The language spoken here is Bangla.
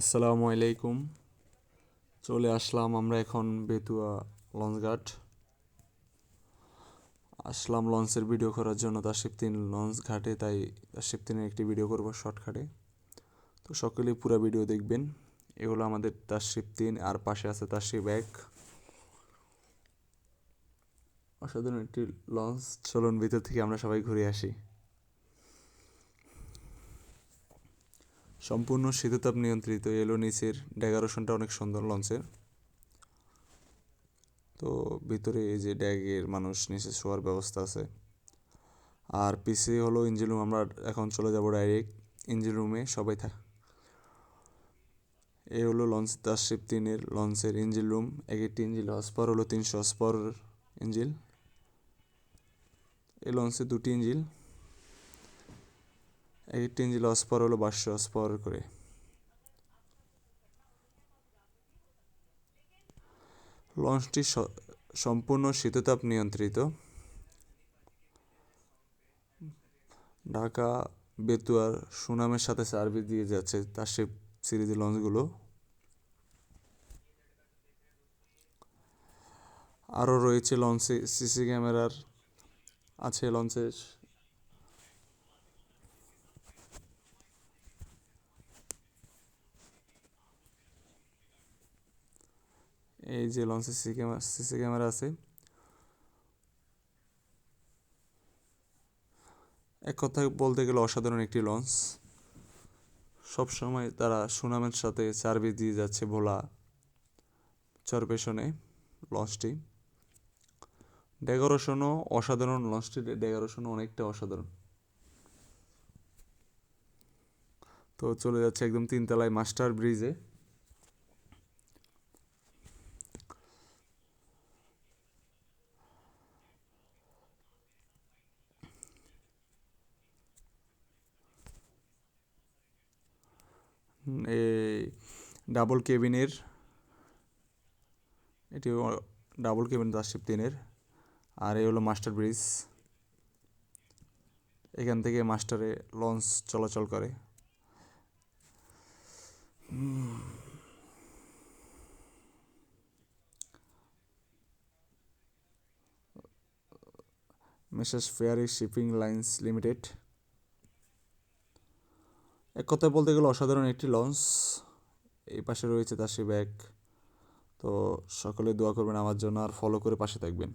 আসসালামু আলাইকুম। চলে আসলাম আমরা এখন বেতুয়া লঞ্চঘাট। আসলাম লঞ্চের ভিডিও করার জন্য তার তিন লঞ্চ ঘাটে তাই তার তিনের একটি ভিডিও করব শর্টকাটে। তো সকলেই পুরো ভিডিও দেখবেন। এগুলো আমাদের তার তিন আর পাশে আছে তার এক অসাধারণ একটি লঞ্চ, চলুন ভিতর থেকে আমরা সবাই ঘুরে আসি। সম্পূর্ণ শীততাপ নিয়ন্ত্রিত এলো নিচের ড্যাগারোশনটা অনেক সুন্দর লঞ্চের তো ভিতরে এই যে ড্যাগের মানুষ নিচে শোয়ার ব্যবস্থা আছে। আর পিছিয়ে হলো ইঞ্জিন রুম আমরা এখন চলে যাব ডাইরেক্ট ইঞ্জিন রুমে সবাই থাক। এ হলো লঞ্চ শিপ তিনের লঞ্চের ইঞ্জিন রুম এক একটি ইঞ্জিন হসপার হলো তিনশো হসপার ইঞ্জিল এই লঞ্চে দুটি ইঞ্জিল একটি ইঞ্জিল অস্পর হলো বাষ্য অস্পর করে। লঞ্চটি সম্পূর্ণ শীততাপ নিয়ন্ত্রিত। ঢাকা, বেতুয়ার সুনামের সাথে সার্ভিস দিয়ে যাচ্ছে তার সে সিরিজের লঞ্চগুলো। আরও রয়েছে লঞ্চে সিসি ক্যামেরার আছে লঞ্চের এই যে লঞ্চে সিসি ক্যামেরা সিসি ক্যামেরা আছে। এক কথায় বলতে গেলে অসাধারণ একটি লঞ্চ। সবসময় তারা সুনামের সাথে সার্ভিস দিয়ে যাচ্ছে ভোলা চরপেশনে লঞ্চটি। ডেকোরেশনও অসাধারণ লঞ্চটি ডেকোরেশনও অনেকটা অসাধারণ। তো চলে যাচ্ছে একদম তিনতলায় মাস্টার ব্রিজে। ডাবল কেবিনের এটি ডাবল কেবিন দাসশিপ তিনের আর এই হলো মাস্টার ব্রিজ। এখান থেকে মাস্টারে লঞ্চ চলাচল করে। Mrs fairy shipping lines limited. এক কথায় বলতে গেলে অসাধারণ একটি লঞ্চ। এই পাশে রয়েছে তার সে ব্যাগ তো সকলে দোয়া করবেন আমার জন্য আর ফলো করে পাশে থাকবেন।